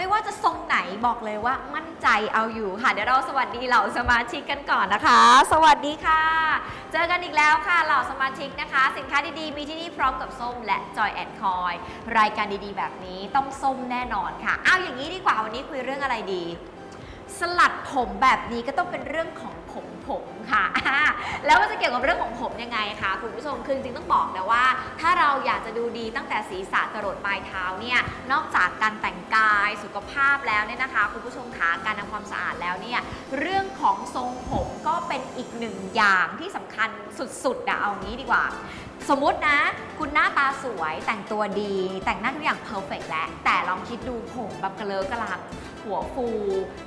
ไม่ว่าจะทรงไหนบอกเลยว่ามั่นใจเอาอยู่ค่ะ เดี๋ยวเราสวัสดีเหล่าสมาชิกกันก่อนนะคะ สวัสดีค่ะ เจอกันอีกแล้วค่ะเหล่าสมาชิกนะคะ สินค้าดีๆ มีที่นี่พร้อมกับส้มและจอยแอนคอยรายการดีๆ แบบนี้ต้องส้มแน่นอนค่ะ เอาอย่างนี้ดีกว่าวันนี้คุยเรื่องอะไรดี สลัดผมแบบนี้ก็ต้องเป็นเรื่องของผมผมค่ะ แล้วมันจะเกี่ยวกับเรื่องของผมยังไงคะคุณผู้ชมคือจริงต้องบอกนะว่า ถ้าเราอยากจะดูดีตั้งแต่ศีรษะจรดปลายเท้าเนี่ยนอกจากการแต่งกายสุขภาพแล้วเนี่ยนะคะ คุณผู้ชมคะการทำความสะอาดแล้วเนี่ยเรื่องของทรงผมก็เป็นอีกหนึ่งอย่างที่สำคัญสุดๆอะเอางี้ดีกว่าสมมตินะ คุณหน้าตาสวยแต่งตัวดี แต่งหน้าทุกอย่างเพอร์เฟกแล้ว แต่ลองคิดดูผมแบบกระเลอะกระลัง หัวฟู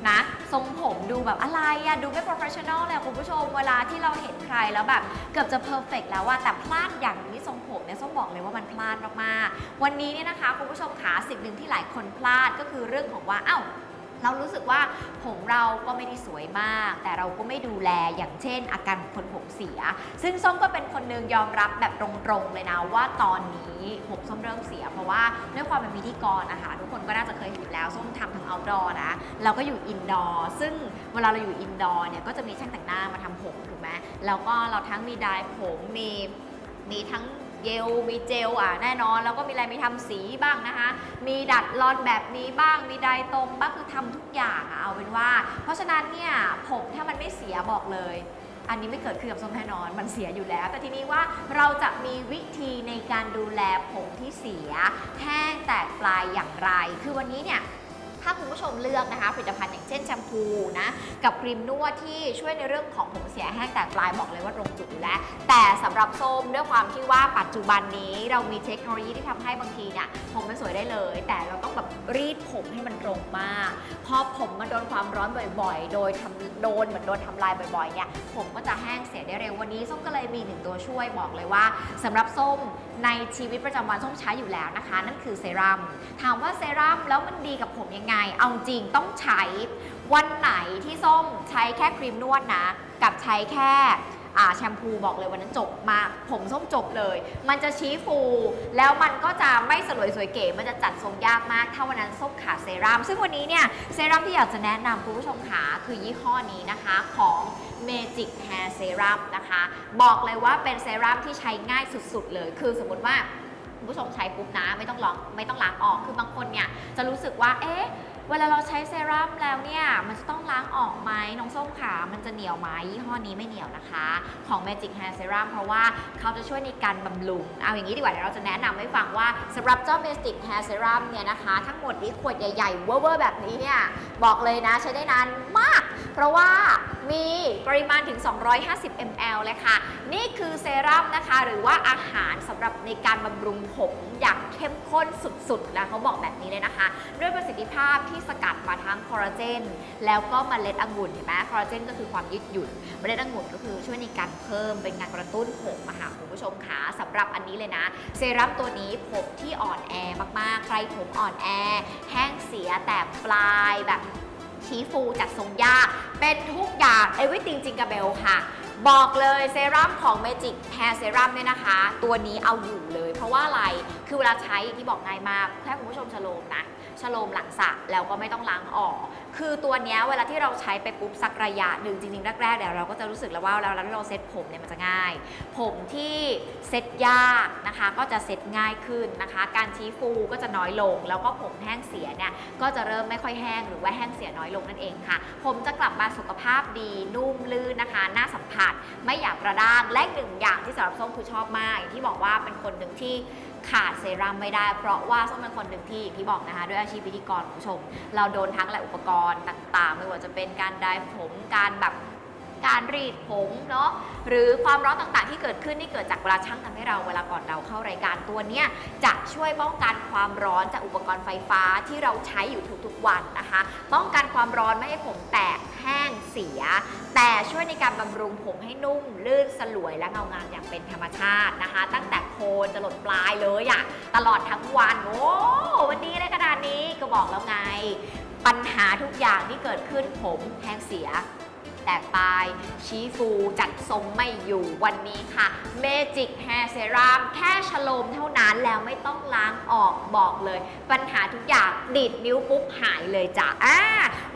นะ ทรงผมดูแบบอะไรอะดูไม่โปรเฟชชั่นอลเลยคุณผู้ชม เวลาที่เราเห็นใครแล้วแบบเกือบจะเพอร์เฟกแล้วว่าแต่พลาดอย่างนี้ทรงผมเนี่ยส้มบอกเลยว่ามันพลาดมากๆ วันนี้เนี่ยนะคะคุณผู้ชมขาสิ่งหนึ่งที่หลายคนพลาดก็คือเรื่องของว่า เอ้า เรารู้สึกว่าผมเราก็ไม่ได้สวยมาก แต่เราก็ไม่ดูแลอย่างเช่น อาการคนผมเสีย ซึ่งส้มก็เป็นคนหนึงยอมรับแบบตรงๆเลยนะว่าตอนนี้ผมส้มเริ่มเสีย เพราะว่าด้วยความเป็นพิธีกรนะคะทุกคนก็น่าจะเคยเห็นแล้วส้มทำทั้ง outdoor นะเราก็อยู่ indoor ซึ่งเวลาเราอยู่ indoor เนี่ยก็จะมีช่างแต่งหน้ามาทำผมถูกไหมแล้วก็เราทั้งมีดร์ผมมีมีทั้ง เยล มีเจลอะแน่นอน แล้วก็มีอะไรมีทำสีบ้างนะคะ มีดัดรอนแบบนี้บ้าง มีไดตรงบ้างคือทำทุกอย่างอะเอาเป็นว่า เพราะฉะนั้นเนี่ยผมถ้ามันไม่เสียบอกเลย อันนี้ไม่เกิดขึ้นกับส้มแน่นอน มันเสียอยู่แล้ว แต่ทีนี้ว่าเราจะมีวิธีในการดูแลผมที่เสีย แห้งแตกปลายอย่างไร คือวันนี้เนี่ยถ้าคุณผู้ชมเลือกนะคะผลิตภัณฑ์อย่างเช่นแชมพูนะกับครีมนวดที่ช่วยในเรื่องของผมเสียแห้งแตกปลายบอกเลยว่าตรงจุดอยู่แล้ว แต่สำหรับส้มด้วยความที่ว่าปัจจุบันนี้เรามีเทคโนโลยีที่ทำให้บางทีเนี่ยผมมันสวยได้เลย แต่เราต้องแบบรีดผมให้มันตรงมากพอผมมาโดนความร้อนบ่อยๆ โดยทำโดนเหมือนโดนทำลายบ่อยๆเนี่ยผมก็จะแห้งเสียได้เร็ววันนี้ส้มก็เลยมีหนึ่งตัวช่วยบอกเลยว่าสำหรับส้มในชีวิตประจำวันส้มใช้อยู่แล้วนะคะ นั่นคือเซรั่มถามว่าเซรั่มแล้วมันดีกับผมยังไง เอาจริงต้องใช้ วันไหนที่ส้มใช้แค่ครีมนวดนะ กับใช้แค่ แชมพูบอกเลยวันนั้นจบมาก ผมส้มจบเลย มันจะชี้ฟู แล้วมันก็จะไม่สลวยสวยเก๋มันจะจัดทรงยากมาก ถ้าวันนั้นส้มขาดเซรั่มซึ่งวันนี้เนี่ยเซรั่มที่อยากจะแนะนำคุณผู้ชมขาคือยี่ห้อนี้นะคะของ Magic Hair Serum นะคะ บอกเลยว่าเป็นเซรั่มที่ใช้ง่ายสุดๆ เลย คือสมมติว่าคุณผู้ชมใช้ปุ๊บนะไม่ต้องลองไม่ต้องล้างออกคือบางคนเนี่ยจะรู้สึกว่าเอ๊ะเวลาเราใช้เซรั่มแล้วเนี่ยมันจะต้องล้างออก น้องส้มขามันจะเหนียวไหมยี่ห้อนี้ไม่เหนียวนะคะ ของ Magic Hair Serum เพราะว่าเขาจะช่วยในการบำรุง เอาอย่างนี้ดีกว่าเดี๋ยวเราจะแนะนำให้ฟังว่าสำหรับเจ้า Magic Hair Serum เนี่ยนะคะ ทั้งหมดนี้ขวดใหญ่ๆเวอร์ๆแบบนี้เนี่ยบอกเลยนะใช้ได้นานมาก เพราะว่ามีปริมาณถึง 250 ml เลยค่ะ นี่คือเซรั่มนะคะ หรือว่าอาหารสำหรับในการบำรุงผมอย่างเข้มข้นสุดๆแล้วเขาบอกแบบนี้เลยนะคะ ด้วยประสิทธิภาพที่สกัดมาทั้งคอลลาเจน แล้วก็มเมล็ดองุ่นเห็นไหมคอลลาเจนก็คือความยืดหยุ่นมเมล็ดองุ่นก็คือช่วยในการเพิ่มเป็นการกระตุ้นผมอะค่ะคุณผู้ชมคะสำหรับอันนี้เลยนะ เซรั่มตัวนี้ผมที่อ่อนแอมากๆ ใครผมอ่อนแอ แห้งเสียแต่ปลายแบบ ชี้ฟูจัดทรงยากเป็นทุกอย่าง everything จิงกะเบลค่ะ บอกเลยเซรั่มของ Magic Hair Serum เนี่ยนะคะ ตัวนี้เอาอยู่เลย เพราะว่าอะไร คือเวลาใช้อย่างที่บอกง่ายมาก แค่คุณผู้ชมชโลมนะ ชโลมหลังสระแล้วก็ไม่ต้องล้างออก คือตัวนี้เวลาที่เราใช้ไปปุ๊บสักระยะหนึ่งจริงๆแรกๆเดี๋ยวเราก็จะรู้สึกแล้วว่าเวลาที่เราเซ็ตผมเนี่ยมันจะง่าย ผมที่เซ็ตยากนะคะก็จะเซ็ตง่ายขึ้นนะคะ การชี้ฟูก็จะน้อยลง แล้วก็ผมแห้งเสียเนี่ยก็จะเริ่มไม่ค่อยแห้งหรือว่าแห้งเสียน้อยลงนั่นเองค่ะ ผมจะกลับมาสุขภาพดีนุ่มลื่นนะคะน้าสัมผัสไม่หยาบกระด้างและหนึ่งอย่างที่สำหรับส้มคือชอบมากอย่างที่บอกว่าเป็นคนหนึ่งที่ ขาดเซรั่มไม่ได้ เพราะว่าส้มเป็นคนหนึ่งที่ที่บอกนะคะ ด้วยอาชีพพิธีกรคุณผู้ชม เราโดนทั้งหลายอุปกรณ์ต่างๆ ไม่ว่าจะเป็นการไดร์ผมการแบบการรีดผมเนาะหรือความร้อนต่างๆ ที่เกิดขึ้นที่เกิดจากเวลาช่างทำให้เราเวลาก่อนเราเข้ารายการตัวเนี้ยจะช่วยป้องกันความร้อนจากอุปกรณ์ไฟฟ้าที่เราใช้อยู่ทุกๆวันนะคะ ป้องกันความร้อนไม่ให้ผมแตกแห้งเสีย แต่ช่วยในการบำรุงผมให้นุ่ม ลื่นสลวยและเงางามอย่างเป็นธรรมชาตินะคะ ตั้งแต่ นจะหลดปลายเลยอะตลอดทั้งวัน โอ้วันนี้ได้ขนาดนี้ก็บอกแล้วไง ปัญหาทุกอย่างที่เกิดขึ้นผมแห้งเสีย แตกปลาย ชี้ฟูจัดทรงไม่อยู่วันนี้ค่ะ Magic Hair Serum แค่ชโลมเท่านั้นแล้วไม่ต้องล้างออกบอกเลย ปัญหาทุกอย่างดีดนิ้วปุ๊บหายเลยจ้ะอ่า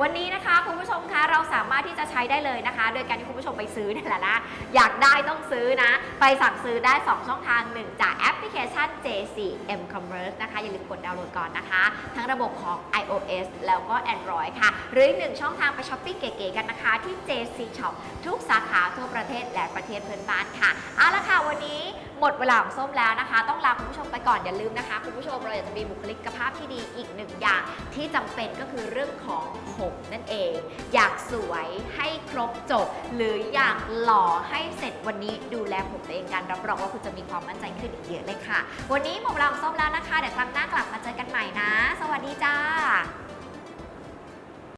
วันนี้นะคะคุณผู้ชมคะเราสามารถที่จะใช้ได้เลยนะคะ โดยการที่คุณผู้ชมไปซื้อนี่แหละนะอยากได้ต้องซื้อนะ ไปสั่งซื้อได้ 2 ช่องทาง 1 จากแอปพลิเคชัน J4M Commerce นะคะ อย่าลืมกดดาวน์โหลดก่อนนะคะ ทั้งระบบของ iOS แล้วก็ Android ค่ะ หรืออีกหนึ่งช่องทางไปช้อปปิ้งเก๋ๆกันนะคะที่ JC Shop ทุกสาขาทั่วประเทศและประเทศเพื่อนบ้านค่ะ เอาละค่ะ วันนี้หมดเวลาของส้มแล้วนะคะ ต้องลาคุณผู้ชมไปก่อนอย่าลืมนะคะ คุณผู้ชมเราอยากจะมีบุคลิกภาพที่ดีอีกหนึ่งอย่าง ที่จำเป็นก็คือเรื่องของผมนั่นเอง อยากสวยให้ครบจบ หรืออยากหล่อให้เสร็จวันนี้ดูแลผมตัวเองกันรับรองว่าคุณจะมีความมั่นใจขึ้นอีกเยอะเลยค่ะ วันนี้หมดเวลาของส้มแล้วนะคะเดี๋ยวครั้งหน้ากลับมาเจอกันใหม่นะ สวัสดีจ้า